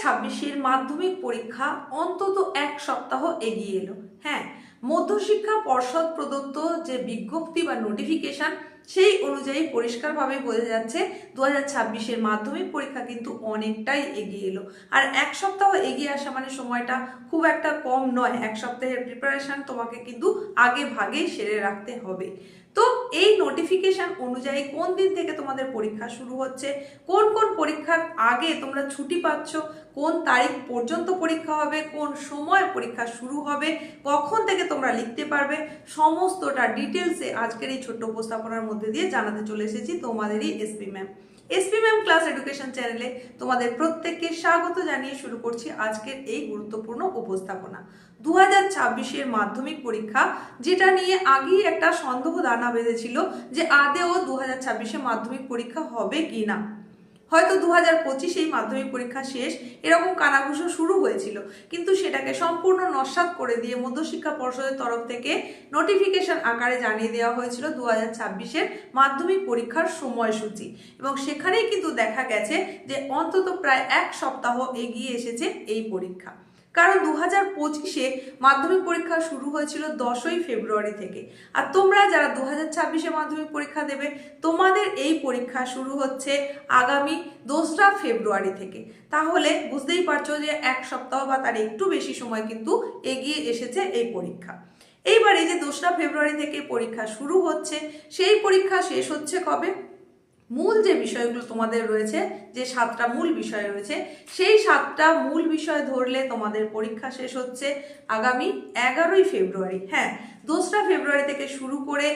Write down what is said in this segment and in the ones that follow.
ছাব্বিশের মাধ্যমিক পরীক্ষা অন্তত এক সপ্তাহ এগিয়ে এলো। হ্যাঁ মধ্যশিক্ষা পর্ষদ প্রদত্ত যে বিজ্ঞপ্তি বা নোটিফিকেশন সেই অনুযায়ী পরিষ্কারভাবে বোঝা যাচ্ছে দু হাজার মাধ্যমিক পরীক্ষা কিন্তু অনেকটাই এগিয়ে এলো। আর এক সপ্তাহ এগিয়ে আসা মানে সময়টা খুব একটা কম নয়। এক সপ্তাহের প্রিপারেশন তোমাকে কিন্তু আগে ভাগেই সেরে রাখতে হবে। তো এই নোটিফিকেশান অনুযায়ী কোন দিন থেকে তোমাদের পরীক্ষা শুরু হচ্ছে? কোন কোন পরীক্ষার আগে তোমরা ছুটি পাচ্ছ? কোন তারিখ পর্যন্ত পরীক্ষা হবে? কোন সময় পরীক্ষা শুরু হবে? কখন থেকে তোমরা লিখতে পারবে? সমস্তটা ডিটেলসে আজকের এই ছোট্ট উপস্থাপনার মধ্যে দিয়ে জানাতে চলে এসেছি তোমাদেরই SP ma'am SP ma'am class education চ্যানেলে তোমাদের প্রত্যেককে স্বাগত জানিয়ে শুরু করছি আজকের এই গুরুত্বপূর্ণ উপস্থাপনা। দু হাজার মাধ্যমিক পরীক্ষা, যেটা নিয়ে আগেই একটা সন্দেহ দানা বেঁধেছিল যে আদেও দু হাজার ছাব্বিশে মাধ্যমিক পরীক্ষা হবে কি না হয়তো দু হাজার পঁচিশেই মাধ্যমিক পরীক্ষা শেষ, এরকম কানাঘুষো শুরু হয়েছিল। কিন্তু সেটাকে সম্পূর্ণ নস্বাত করে দিয়ে মধ্যশিক্ষা পর্ষদের তরফ থেকে নোটিফিকেশন আকারে জানিয়ে দেওয়া হয়েছিল দু হাজার ছাব্বিশের মাধ্যমিক পরীক্ষার সময়সূচি। এবং সেখানেই কিন্তু দেখা গেছে যে অন্তত প্রায় এক সপ্তাহ এগিয়ে এসেছে এই পরীক্ষা। কারণ দু হাজার পঁচিশে মাধ্যমিক পরীক্ষা শুরু হয়েছিল দশই ফেব্রুয়ারি থেকে। আর তোমরা যারা দু হাজার ছাব্বিশে মাধ্যমিক পরীক্ষা দেবে, তোমাদের এই পরীক্ষা শুরু হচ্ছে আগামী দোসরা ফেব্রুয়ারি থেকে। তাহলে বুঝতেই পারছ যে এক সপ্তাহ বা তার একটু বেশি সময় কিন্তু এগিয়ে এসেছে এই পরীক্ষা। এইবার এই যে দোসরা ফেব্রুয়ারি থেকে পরীক্ষা শুরু হচ্ছে, সেই পরীক্ষা শেষ হচ্ছে কবে? মূল যে বিষয়গুলো তোমাদের রয়েছে, যে সাতটা মূল বিষয় রয়েছে, সেই সাতটা মূল বিষয় ধরলে তোমাদের পরীক্ষা শেষ হচ্ছে আগামী এগারোই ফেব্রুয়ারি। হ্যাঁ দোসরা ফেব্রুয়ারি থেকে শুরু করে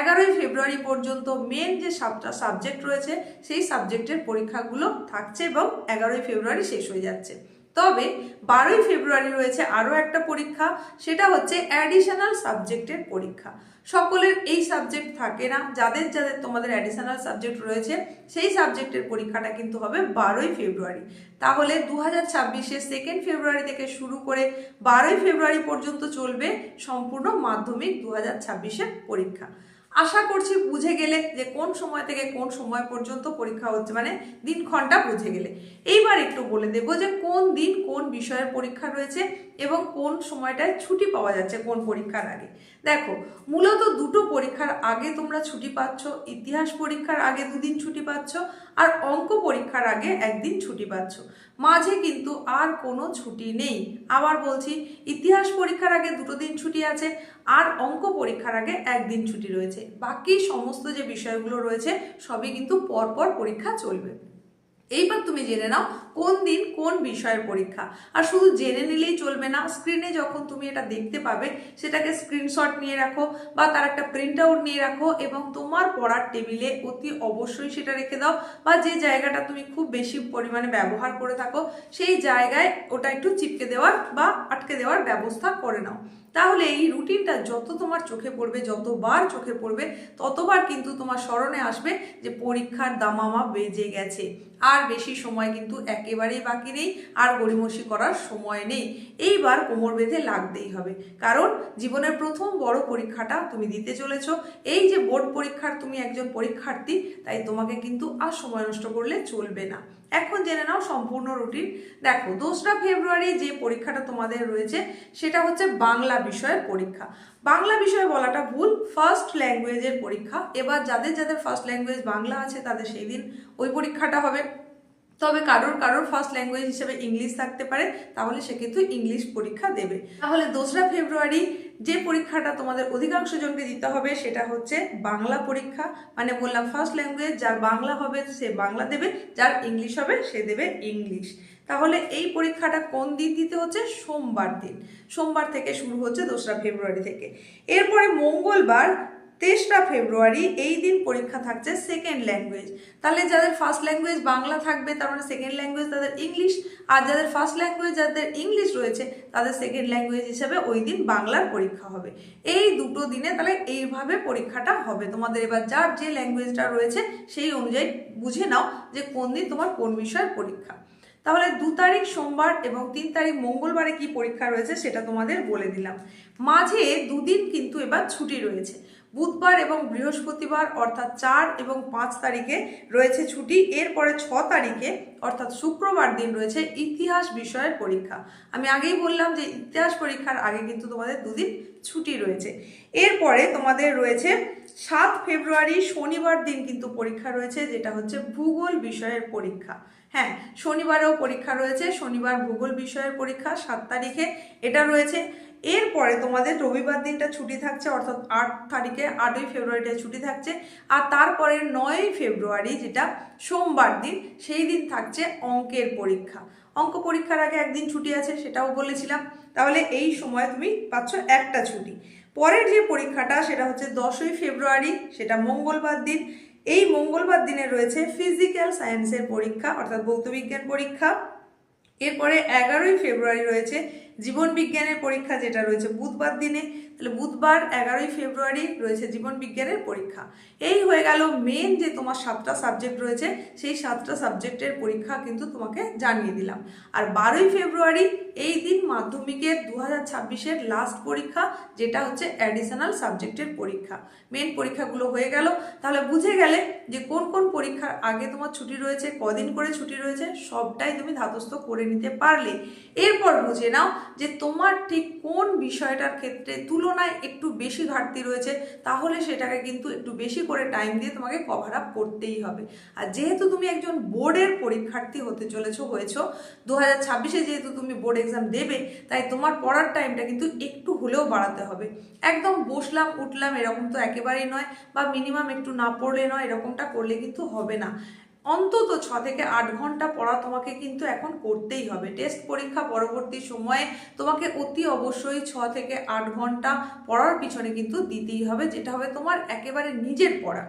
এগারোই ফেব্রুয়ারি পর্যন্ত মেন যে সাতটা সাবজেক্ট রয়েছে, সেই সাবজেক্টের পরীক্ষাগুলো থাকছে এবং এগারোই ফেব্রুয়ারি শেষ হয়ে যাচ্ছে। তবে বারোই ফেব্রুয়ারি রয়েছে আরও একটা পরীক্ষা, সেটা হচ্ছে অ্যাডিশনাল সাবজেক্টের পরীক্ষা। সকলের এই সাবজেক্ট থাকে না। যাদের যাদের তোমাদের অ্যাডিশনাল সাবজেক্ট রয়েছে, সেই সাবজেক্টের পরীক্ষাটা কিন্তু হবে বারোই ফেব্রুয়ারি। তাহলে দু হাজার ছাব্বিশে সেকেন্ড ফেব্রুয়ারি থেকে শুরু করে বারোই ফেব্রুয়ারি পর্যন্ত চলবে সম্পূর্ণ মাধ্যমিক দু হাজার ছাব্বিশের পরীক্ষা। আশা করছি বুঝে গেলে যে কোন সময় থেকে কোন সময় পর্যন্ত পরীক্ষা হচ্ছে মানে দিনক্ষণটা বুঝে গেলে। এইবার একটু বলে দেবো যে কোন দিন কোন বিষয়ের পরীক্ষা রয়েছে এবং কোন সময়টায় ছুটি পাওয়া যাচ্ছে কোন পরীক্ষার আগে। দেখো, মূলত দুটো পরীক্ষার আগে তোমরা ছুটি পাচ্ছ, ইতিহাস পরীক্ষার আগে দুদিন ছুটি পাচ্ছ, আর অঙ্ক পরীক্ষার আগে একদিন ছুটি পাচ্ছ। মাঝে কিন্তু আর কোনো ছুটি নেই। আবার বলছি, ইতিহাস পরীক্ষার আগে দুটো দিন ছুটি আছে, আর অঙ্ক পরীক্ষার আগে একদিন ছুটি রয়েছে। বাকি সমস্ত যে বিষয়গুলো রয়েছে, সবই কিন্তু পরপর পরীক্ষা চলবে। এইবার তুমি জেনে নাও কোন দিন কোন বিষয়ের পরীক্ষা। আর শুধু জেনে নিলেই চলবে না স্ক্রিনে যখন তুমি এটা দেখতে পাবে, সেটাকে স্ক্রিনশট নিয়ে রাখো বা তার একটা প্রিন্ট আউট নিয়ে রাখো এবং তোমার পড়ার টেবিলে অতি অবশ্যই সেটা রেখে দাও বা যে জায়গাটা তুমি খুব বেশি পরিমাণে ব্যবহার করে থাকো, সেই জায়গায় ওটা একটু চিপকে দেওয়ার বা আটকে দেওয়ার ব্যবস্থা করে নাও। তাহলে এই রুটিনটা যত তোমার চোখে পড়বে, যতবার চোখে পড়বে, ততবার কিন্তু তোমার স্মরণে আসবে যে পরীক্ষার দামামা বেজে গেছে। আর বেশি সময় কিন্তু একেবারেই বাকি নেই, আর গড়িমসি করার সময় নেই। এইবার কোমর বেঁধে লাগতেই হবে। কারণ জীবনের প্রথম বড় পরীক্ষাটা তুমি দিতে চলেছ। এই যে বোর্ড পরীক্ষার তুমি একজন পরীক্ষার্থী, তাই তোমাকে কিন্তু আর সময় নষ্ট করলে চলবে না। এখন জেনে নাও সম্পূর্ণ রুটিন। দেখো, দোসরা ফেব্রুয়ারি যে পরীক্ষাটা তোমাদের রয়েছে, সেটা হচ্ছে বাংলা বিষয়ের পরীক্ষা। বাংলা বিষয় বলাটা ভুল ফার্স্ট ল্যাঙ্গুয়েজের পরীক্ষা। এবার যাদের যাদের ফার্স্ট ল্যাঙ্গুয়েজ বাংলা আছে, তাদের সেই দিন ওই পরীক্ষাটা হবে। তবে কারোর কারোর ফার্স্ট ল্যাঙ্গুয়েজ হিসেবে ইংলিশ থাকতে পারে, তাহলে সে কিন্তু ইংলিশ পরীক্ষা দেবে। তাহলে দোসরা ফেব্রুয়ারি যে পরীক্ষাটা তোমাদের অধিকাংশ জনকে দিতে হবে, সেটা হচ্ছে বাংলা পরীক্ষা। মানে বললাম ফার্স্ট ল্যাঙ্গুয়েজ যার বাংলা হবে সে বাংলা দেবে, যার ইংলিশ হবে সে দেবে ইংলিশ তাহলে এই পরীক্ষাটা কোন দিন দিতে হচ্ছে? সোমবার দিন। সোমবার থেকে শুরু হচ্ছে দোসরা ফেব্রুয়ারি থেকে। এরপরে মঙ্গলবার, তেসরা ফেব্রুয়ারি এই দিন পরীক্ষা থাকছে সেকেন্ড ল্যাঙ্গুয়েজ তাহলে যাদের ফার্স্ট ল্যাঙ্গুয়েজ বাংলা থাকবে, তার মানে সেকেন্ড ল্যাঙ্গুয়েজ তাদের ইংলিশ আর যাদের ফার্স্ট ল্যাঙ্গুয়েজ যাদের ইংলিশ রয়েছে, তাদের সেকেন্ড ল্যাঙ্গুয়েজ হিসেবে ওই দিন বাংলার পরীক্ষা হবে। এই দুটো দিনে তাহলে এইভাবে পরীক্ষাটা হবে। তোমাদের এবার যার যে ল্যাঙ্গুয়েজটা রয়েছে, সেই অনুযায়ী বুঝে নাও যে কোন দিন তোমার কোন বিষয়ের পরীক্ষা। তাহলে দু তারিখ সোমবার এবং তিন তারিখ মঙ্গলবারে কি পরীক্ষা রয়েছে সেটা তোমাদের বলে দিলাম। মাঝে দুদিন কিন্তু এবার ছুটি রয়েছে। বুধবার এবং বৃহস্পতিবার অর্থাৎ চার এবং পাঁচ তারিখে রয়েছে ছুটি। এরপরে ছ তারিখে অর্থাৎ শুক্রবার দিন রয়েছে ইতিহাস বিষয়ের পরীক্ষা। আমি আগেই বললাম যে ইতিহাস পরীক্ষার আগে কিন্তু তোমাদের দুদিন ছুটি রয়েছে। এরপরে তোমাদের রয়েছে সাত ফেব্রুয়ারি শনিবার দিন কিন্তু পরীক্ষা রয়েছে, যেটা হচ্ছে ভূগোল বিষয়ের পরীক্ষা। হ্যাঁ শনিবারেও পরীক্ষা রয়েছে, শনিবার ভূগোল বিষয়ের পরীক্ষা, সাত তারিখে এটা রয়েছে। এরপরে তোমাদের রবিবার দিনটা ছুটি থাকছে, অর্থাৎ আট তারিখে, আটই ফেব্রুয়ারিতে ছুটি থাকছে, আর তারপরে নয়ই ফেব্রুয়ারি যেটা সোমবার দিন, সেই দিন থাকছে অঙ্কের পরীক্ষা। অঙ্ক পরীক্ষার আগে একদিন ছুটি আছে, সেটাও বলেছিলাম। তাহলে এই সময় তুমি পাচ্ছ একটা ছুটি। পরের যে পরীক্ষাটা, সেটা হচ্ছে দশই ফেব্রুয়ারি, সেটা মঙ্গলবার দিন। এই মঙ্গলবার দিনে রয়েছে ফিজিক্যাল সায়েন্সের পরীক্ষা অর্থাৎ ভৌতবিজ্ঞান পরীক্ষা। এরপরে এগারোই ফেব্রুয়ারি রয়েছে জীবন বিজ্ঞানের পরীক্ষা যেটা রয়েছে বুধবার দিনে, তাহলে বুধবার এগারোই ফেব্রুয়ারি রয়েছে জীবন বিজ্ঞানের পরীক্ষা। এই হয়ে গেল মেন যে তোমার সাতটা সাবজেক্ট রয়েছে, সেই সাতটা সাবজেক্টের পরীক্ষা কিন্তু তোমাকে জানিয়ে দিলাম। আর বারোই ফেব্রুয়ারি এই দিন মাধ্যমিকের দু হাজার ছাব্বিশের লাস্ট পরীক্ষা, যেটা হচ্ছে অ্যাডিশনাল সাবজেক্টের পরীক্ষা। মেন পরীক্ষাগুলো হয়ে গেল। তাহলে বুঝে গেলে যে কোন কোন পরীক্ষার আগে তোমার ছুটি রয়েছে, কদিন করে ছুটি রয়েছে, সবটাই তুমি ধাতস্থ করে নিতে পারলে। এরপর বুঝে নাও যে তোমার ঠিক কোন বিষয়টার ক্ষেত্রে তুলনায় একটু বেশি ঘাটতি রয়েছে, তাহলে সেটাকে কিন্তু একটু বেশি করে টাইম দিয়ে তোমাকে কভার আপ করতেই হবে। আর যেহেতু তুমি একজন বোর্ডের পরীক্ষার্থী হতে চলেছো, হয়েছো দু হাজার ছাব্বিশে যেহেতু তুমি বোর্ড এক্সাম দেবে, তাই তোমার পড়ার টাইমটা কিন্তু একটু হলেও বাড়াতে হবে। একদম বসলাম, উঠলাম এরকম তো একেবারেই নয়, বা মিনিমাম একটু না পড়লে নয়, এরকমটা করলে কিন্তু হবে না। অন্তত ছ থেকে আট ঘণ্টা পড়া তোমাকে কিন্তু এখন করতেই হবে। টেস্ট পরীক্ষা পরবর্তী সময়ে তোমাকে অতি অবশ্যই ছ থেকে আট ঘণ্টা পড়ার পিছনে কিন্তু দিতেই হবে, যেটা হবে তোমার একেবারে নিজের পড়া।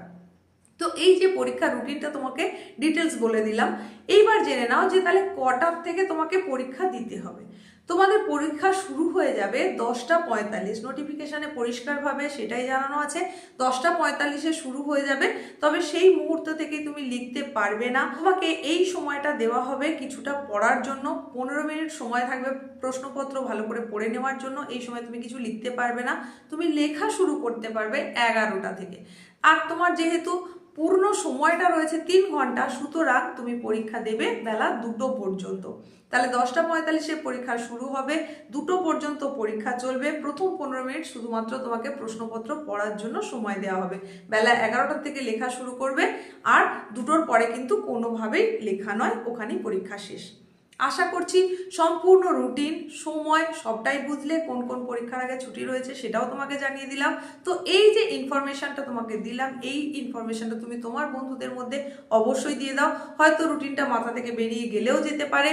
তো এই যে পরীক্ষা রুটিনটা তোমাকে ডিটেলস বলে দিলাম, এইবার জেনে নাও যে তাহলে কটার থেকে তোমাকে পরীক্ষা দিতে হবে। তোমাদের পরীক্ষা শুরু হয়ে যাবে দশটা পঁয়তাল্লিশ। নোটিফিকেশানে পরিষ্কারভাবে সেটাই জানানো আছে। দশটা পঁয়তাল্লিশে শুরু হয়ে যাবে। তবে সেই মুহূর্ত থেকে তুমি লিখতে পারবে না। তোমাকে এই সময়টা দেওয়া হবে কিছুটা পড়ার জন্য। পনেরো মিনিট সময় থাকবে প্রশ্নপত্র ভালো করে পড়ে নেওয়ার জন্য। এই সময় তুমি কিছু লিখতে পারবে না। তুমি লেখা শুরু করতে পারবে এগারোটা থেকে। আর তোমার যেহেতু পূর্ণ সময়টা রয়েছে তিন ঘণ্টা, সুতরাং তুমি পরীক্ষা দেবে বেলা দুটো পর্যন্ত। তাহলে দশটা পঁয়তাল্লিশে পরীক্ষা শুরু হবে, দুটো পর্যন্ত পরীক্ষা চলবে। প্রথম পনেরো মিনিট শুধুমাত্র তোমাকে প্রশ্নপত্র পড়ার জন্য সময় দেওয়া হবে। বেলা এগারোটার থেকে লেখা শুরু করবে, আর দুটোর পরে কিন্তু কোনোভাবেই লেখা নয়, ওখানেই পরীক্ষা শেষ। আশা করছি সম্পূর্ণ রুটিন, সময়, সবটাই বুঝলে কোন কোন পরীক্ষার আগে ছুটি রয়েছে সেটাও তোমাকে জানিয়ে দিলাম। তো এই যে ইনফরমেশানটা তোমাকে দিলাম, এই ইনফরমেশানটা তুমি তোমার বন্ধুদের মধ্যে অবশ্যই দিয়ে দাও। হয়তো রুটিনটা মাথা থেকে বেরিয়ে গেলেও যেতে পারে।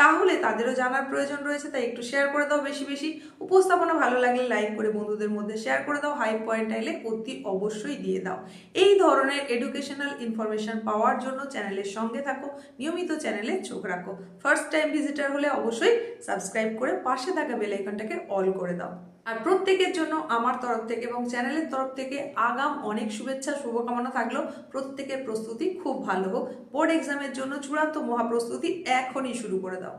তাহলে তাদেরও জানার প্রয়োজন রয়েছে, তাই একটু শেয়ার করে দাও বেশি বেশি। উপস্থাপনা ভালো লাগলে লাইক করে বন্ধুদের মধ্যে শেয়ার করে দাও হাই পয়েন্ট আইলে অতি অবশ্যই দিয়ে দাও। এই ধরনের এডুকেশনাল ইনফরমেশন পাওয়ার জন্য চ্যানেলের সঙ্গে থাকো, নিয়মিত চ্যানেলে চোখ রাখো। ফার্স্ট টাইম ভিজিটার হলে অবশ্যই সাবস্ক্রাইব করে পাশে থাকা বেলাইকনটাকে অল করে দাও। আর প্রত্যেকের জন্য আমার তরফ থেকে এবং চ্যানেলের তরফ থেকে আগাম অনেক শুভেচ্ছা, শুভকামনা থাকল প্রত্যেকের প্রস্তুতি খুব ভালো হোক। বোর্ড এক্সামের জন্য চূড়ান্ত মহাপ্রস্তুতি এখনই শুরু করে দাও।